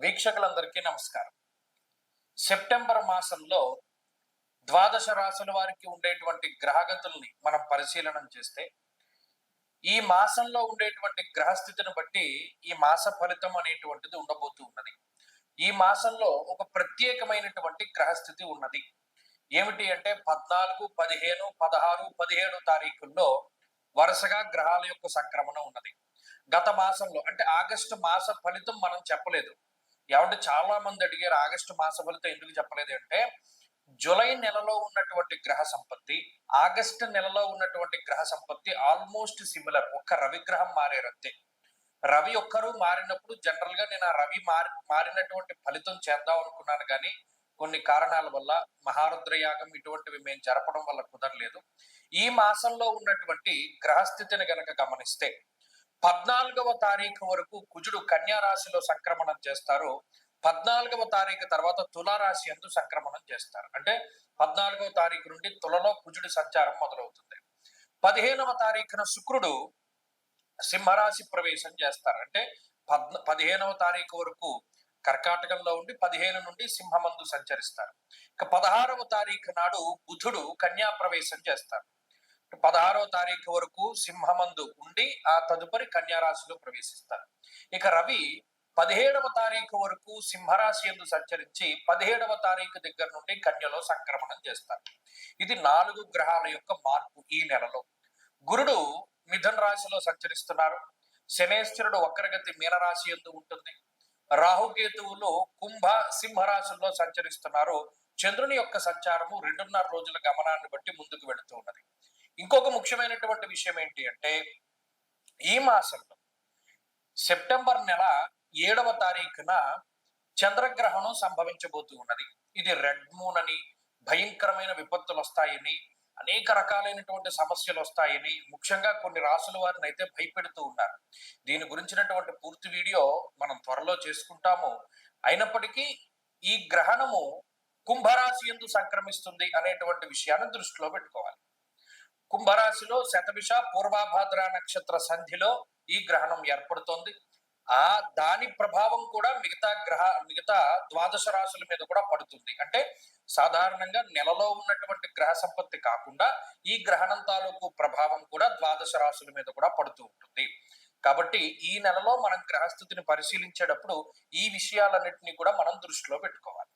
వీక్షకులందరికీ నమస్కారం. సెప్టెంబర్ మాసంలో ద్వాదశ రాశుల వారికి ఉండేటువంటి గ్రహగతుల్ని మనం పరిశీలనం చేస్తే ఈ మాసంలో ఉండేటువంటి గ్రహస్థితిని బట్టి ఈ మాస ఫలితం అనేటువంటిది ఉండబోతూ ఉన్నది. ఈ మాసంలో ఒక ప్రత్యేకమైనటువంటి గ్రహస్థితి ఉన్నది. ఏమిటి అంటే పద్నాలుగు పదిహేను పదహారు పదిహేడు తారీఖుల్లో వరుసగా గ్రహాల యొక్క సంక్రమణ ఉన్నది. గత మాసంలో అంటే ఆగస్టు మాస ఫలితం మనం చెప్పలేదు. ఏమంటే చాలా మంది అడిగారు ఆగస్టు మాస ఫలితం ఎందుకు చెప్పలేదు అంటే జూలై నెలలో ఉన్నటువంటి గ్రహ సంపత్తి ఆగస్టు నెలలో ఉన్నటువంటి గ్రహ సంపత్తి ఆల్మోస్ట్ సిమిలర్ ఒక్క రవి గ్రహం మారేరంతే రవి ఒక్కరు మారినప్పుడు జనరల్గా నేను ఆ రవి మారి మారినటువంటి ఫలితం చేద్దాం అనుకున్నాను కానీ కొన్ని కారణాల వల్ల మహారుద్ర యాగం ఇటువంటివి మేము జరపడం వల్ల కుదరలేదు. ఈ మాసంలో ఉన్నటువంటి గ్రహస్థితిని గనక గమనిస్తే పద్నాలుగవ తారీఖు వరకు కుజుడు కన్యా రాశిలో సంక్రమణం చేస్తారు. పద్నాలుగవ తారీఖు తర్వాత తులారాశి ఎందు సంక్రమణం చేస్తారు. అంటే పద్నాలుగవ తారీఖు నుండి తులలో కుజుడి సంచారం మొదలవుతుంది. పదిహేనవ తారీఖున శుక్రుడు సింహరాశి ప్రవేశం చేస్తారు. అంటే పద్న పదిహేనవ తారీఖు వరకు కర్కాటకంలో ఉండి పదిహేను నుండి సింహమందు సంచరిస్తారు. ఇక పదహారవ తారీఖు నాడు బుధుడు కన్యా ప్రవేశం చేస్తారు. పదహారవ తారీఖు వరకు సింహమందు ఉండి ఆ తదుపరి కన్యారాశిలో ప్రవేశిస్తారు. ఇక రవి పదిహేడవ తారీఖు వరకు సింహరాశి ఎందు సంచరించి పదిహేడవ తారీఖు దగ్గర నుండి కన్యలో సంక్రమణం చేస్తారు. ఇది నాలుగు గ్రహాల యొక్క మార్పు ఈ నెలలో. గురుడు మిథున రాశిలో సంచరిస్తున్నారు. శనేశ్వరుడు వక్రగతి మీనరాశి ఎందు ఉంటుంది. రాహుకేతువులు కుంభ సింహరాశుల్లో సంచరిస్తున్నారు. చంద్రుని యొక్క సంచారము రెండున్నర రోజుల గమనాన్ని బట్టి ముందుకు వెళుతూ ఉన్నది. ఇంకొక ముఖ్యమైనటువంటి విషయం ఏంటి అంటే ఈ మాసంలో సెప్టెంబర్ నెల ఏడవ తారీఖున చంద్రగ్రహణం సంభవించబోతూ ఉన్నది. ఇది రెడ్ మూన్ అని భయంకరమైన విపత్తులు వస్తాయని అనేక రకాలైనటువంటి సమస్యలు వస్తాయని ముఖ్యంగా కొన్ని రాసుల వారిని అయితే భయపెడుతూ ఉన్నారు. దీని గురించినటువంటి పూర్తి వీడియో మనం త్వరలో చేసుకుంటాము. అయినప్పటికీ ఈ గ్రహణము కుంభరాశి ఎందు సంక్రమిస్తుంది అనేటువంటి విషయాన్ని దృష్టిలో పెట్టుకోవాలి. కుంభరాశిలో శతభిష పూర్వాభాద్ర నక్షత్ర సంధిలో ఈ గ్రహణం ఏర్పడుతోంది. ఆ దాని ప్రభావం కూడా మిగతా గ్రహ మిగతా ద్వాదశ రాశుల మీద కూడా పడుతుంది. అంటే సాధారణంగా నెలలో ఉన్నటువంటి గ్రహ సంపత్తి కాకుండా ఈ గ్రహణం తాలూకు ప్రభావం కూడా ద్వాదశ రాశుల మీద కూడా పడుతూ ఉంటుంది. కాబట్టి ఈ నెలలో మనం గ్రహస్థితిని పరిశీలించేటప్పుడు ఈ విషయాలన్నింటినీ కూడా మనం దృష్టిలో పెట్టుకోవాలి.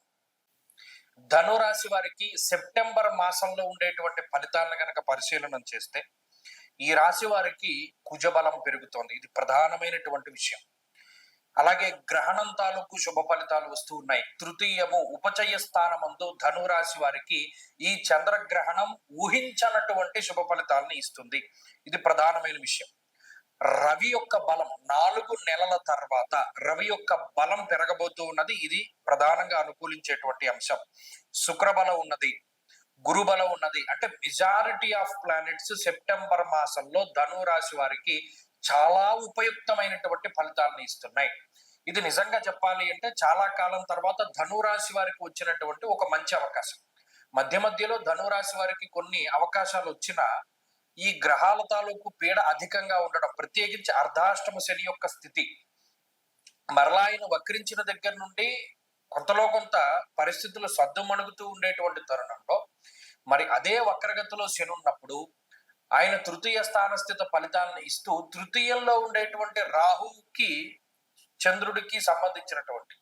ధనురాశి వారికి సెప్టెంబర్ మాసంలో ఉండేటువంటి ఫలితాలను కనుక పరిశీలన చేస్తే ఈ రాశి వారికి కుజబలం పెరుగుతోంది. ఇది ప్రధానమైనటువంటి విషయం. అలాగే గ్రహణం తాలూకు శుభ ఫలితాలు వస్తూ ఉన్నాయి. తృతీయము ఉపచయ స్థానమందు ధనురాశి వారికి ఈ చంద్రగ్రహణం ఊహించనటువంటి శుభ ఫలితాలను ఇస్తుంది. ఇది ప్రధానమైన విషయం. రవి యొక్క బలం నాలుగు నెలల తర్వాత రవి యొక్క బలం పెరగబోతూ ఉన్నది. ఇది ప్రధానంగా అనుకూలించేటువంటి అంశం. శుక్రబలం ఉన్నది గురుబలం ఉన్నది. అంటే మెజారిటీ ఆఫ్ ప్లానెట్స్ సెప్టెంబర్ మాసంలో ధను రాశి వారికి చాలా ఉపయుక్తమైనటువంటి ఫలితాలను ఇస్తున్నాయి. ఇది నిజంగా చెప్పాలి అంటే చాలా కాలం తర్వాత ధనురాశి వారికి వచ్చినటువంటి ఒక మంచి అవకాశం. మధ్య మధ్యలో ధనురాశి వారికి కొన్ని అవకాశాలు వచ్చినా ఈ గ్రహాల తాలూకు పీడ అధికంగా ఉండడం ప్రత్యేకించి అర్ధాష్టమ శని యొక్క స్థితి. మరలా ఆయన వక్రించిన దగ్గర నుండి కొంతలో కొంత పరిస్థితులు సద్దుమణుగుతూ ఉండేటువంటి తరుణంలో మరి అదే వక్రగతిలో శని ఉన్నప్పుడు ఆయన తృతీయ స్థానస్థిత ఫలితాలను ఇస్తూ తృతీయంలో ఉండేటువంటి రాహుకి చంద్రుడికి సంబంధించినటువంటి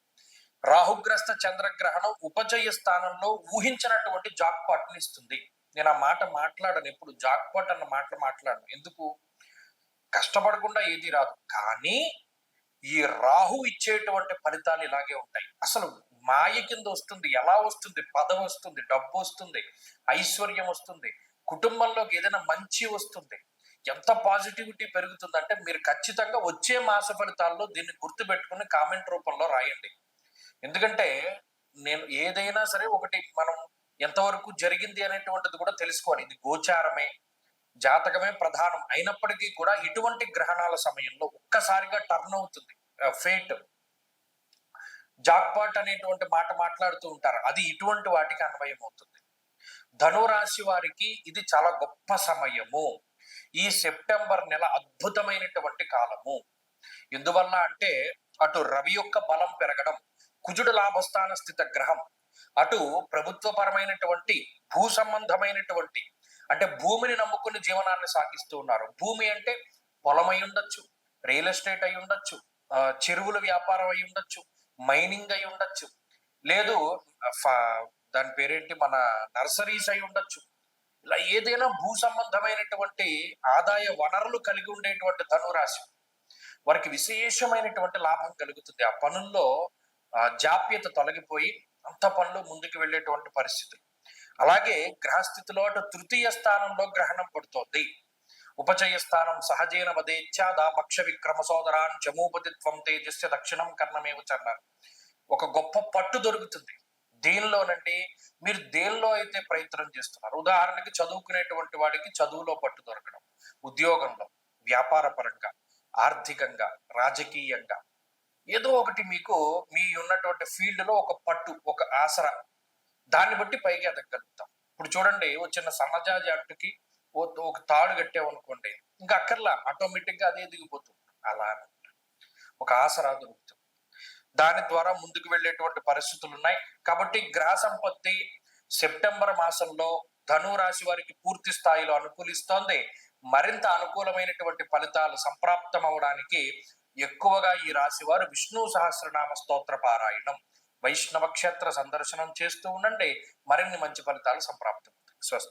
రాహుగ్రస్త చంద్రగ్రహణం ఉపజయ స్థానంలో ఊహించినటువంటి జాక్పాట్ని ఇస్తుంది. నేను ఆ మాట మాట్లాడను ఎప్పుడు జాక్పాట్ అన్న మాటలు మాట్లాడను. ఎందుకు? కష్టపడకుండా ఏది రాదు. కానీ ఈ రాహు ఇచ్చేటువంటి ఫలితాలు ఇలాగే ఉంటాయి. అసలు మాయ కింద వస్తుంది ఎలా వస్తుంది? పదం వస్తుంది డబ్బు వస్తుంది ఐశ్వర్యం వస్తుంది కుటుంబంలోకి ఏదైనా మంచి వస్తుంది. ఎంత పాజిటివిటీ పెరుగుతుందంటే మీరు ఖచ్చితంగా వచ్చే మాస ఫలితాల్లో దీన్ని గుర్తు పెట్టుకుని కామెంట్ రూపంలో రాయండి. ఎందుకంటే నేను ఏదైనా సరే ఒకటి మనం ఎంతవరకు జరిగింది అనేటువంటిది కూడా తెలుసుకోవాలి. ఇది గోచారమే జాతకమే ప్రధానం. అయినప్పటికీ కూడా ఇటువంటి గ్రహణాల సమయంలో ఒక్కసారిగా టర్న్ అవుతుంది. ఫేట్ జాక్పాట్ అనేటువంటి మాట మాట్లాడుతూ ఉంటారు. అది ఇటువంటి వాటికి అన్వయం అవుతుంది. ధనురాశి వారికి ఇది చాలా గొప్ప సమయము. ఈ సెప్టెంబర్ నెల అద్భుతమైనటువంటి కాలము. ఎందువల్ల అంటే అటు రవి యొక్క బలం పెరగడం కుజుడు లాభస్థాన స్థిత గ్రహం అటు ప్రభుత్వపరమైనటువంటి భూ సంబంధమైనటువంటి అంటే భూమిని నమ్ముకుని జీవనాన్ని సాగిస్తూ ఉన్నారు. భూమి అంటే పొలం అయి ఉండొచ్చు రియల్ ఎస్టేట్ అయి ఉండొచ్చు చెరువుల వ్యాపారం అయి ఉండొచ్చు మైనింగ్ అయి ఉండొచ్చు లేదు దాని పేరేంటి మన నర్సరీస్ అయి ఉండొచ్చు. ఇలా ఏదైనా భూ సంబంధమైనటువంటి ఆదాయ వనరులు కలిగి ఉండేటువంటి ధనురాశి వారికి విశేషమైనటువంటి లాభం కలుగుతుంది. ఆ పనుల్లో జాప్యత తొలగిపోయి అంత పనులు ముందుకు వెళ్ళేటువంటి పరిస్థితులు. అలాగే గ్రహస్థితిలో అటు తృతీయ స్థానంలో గ్రహణం పడుతోంది. ఉపచయ స్థానం సహజేన వదేచ్ఛాదా పక్ష విక్రమ సోదరాన్ చమూపతిత్వం తేజస్య దక్షిణం కర్ణమేవ చన్నారు ఒక గొప్ప పట్టు దొరుకుతుంది. దేనిలోనండి? మీరు దేనిలో అయితే ప్రయత్నం చేస్తున్నారు? ఉదాహరణకి చదువుకునేటువంటి వాడికి చదువులో పట్టు దొరకడం ఉద్యోగంలో వ్యాపార పరంగా ఆర్థికంగా రాజకీయంగా ఏదో ఒకటి మీకు మీ ఉన్నటువంటి ఫీల్డ్లో ఒక పట్టు ఒక ఆసరా. దాన్ని బట్టి పైకి ఎదగలుగుతాం. ఇప్పుడు చూడండి ఓ చిన్న సన్నజాజి అట్టుకి ఓ ఒక తాడు కట్టామనుకోండి ఇంకా అక్కర్లా ఆటోమేటిక్గా అదే దిగిపోతుంది అలా ఒక ఆసరా దొరుకుతుంది. దాని ద్వారా ముందుకు వెళ్ళేటువంటి పరిస్థితులు ఉన్నాయి. కాబట్టి గ్రహ సంపత్తి సెప్టెంబర్ మాసంలో ధను రాశి వారికి పూర్తి స్థాయిలో అనుకూలిస్తోంది. మరింత అనుకూలమైనటువంటి ఫలితాలు సంప్రాప్తం అవడానికి ఎక్కువగా ఈ రాశివారు విష్ణు సహస్రనామ స్తోత్ర పారాయణం వైష్ణవ క్షేత్ర సందర్శనం చేస్తూ ఉండండి. మరిన్ని మంచి ఫలితాలు సంప్రాప్తం. స్వస్తి.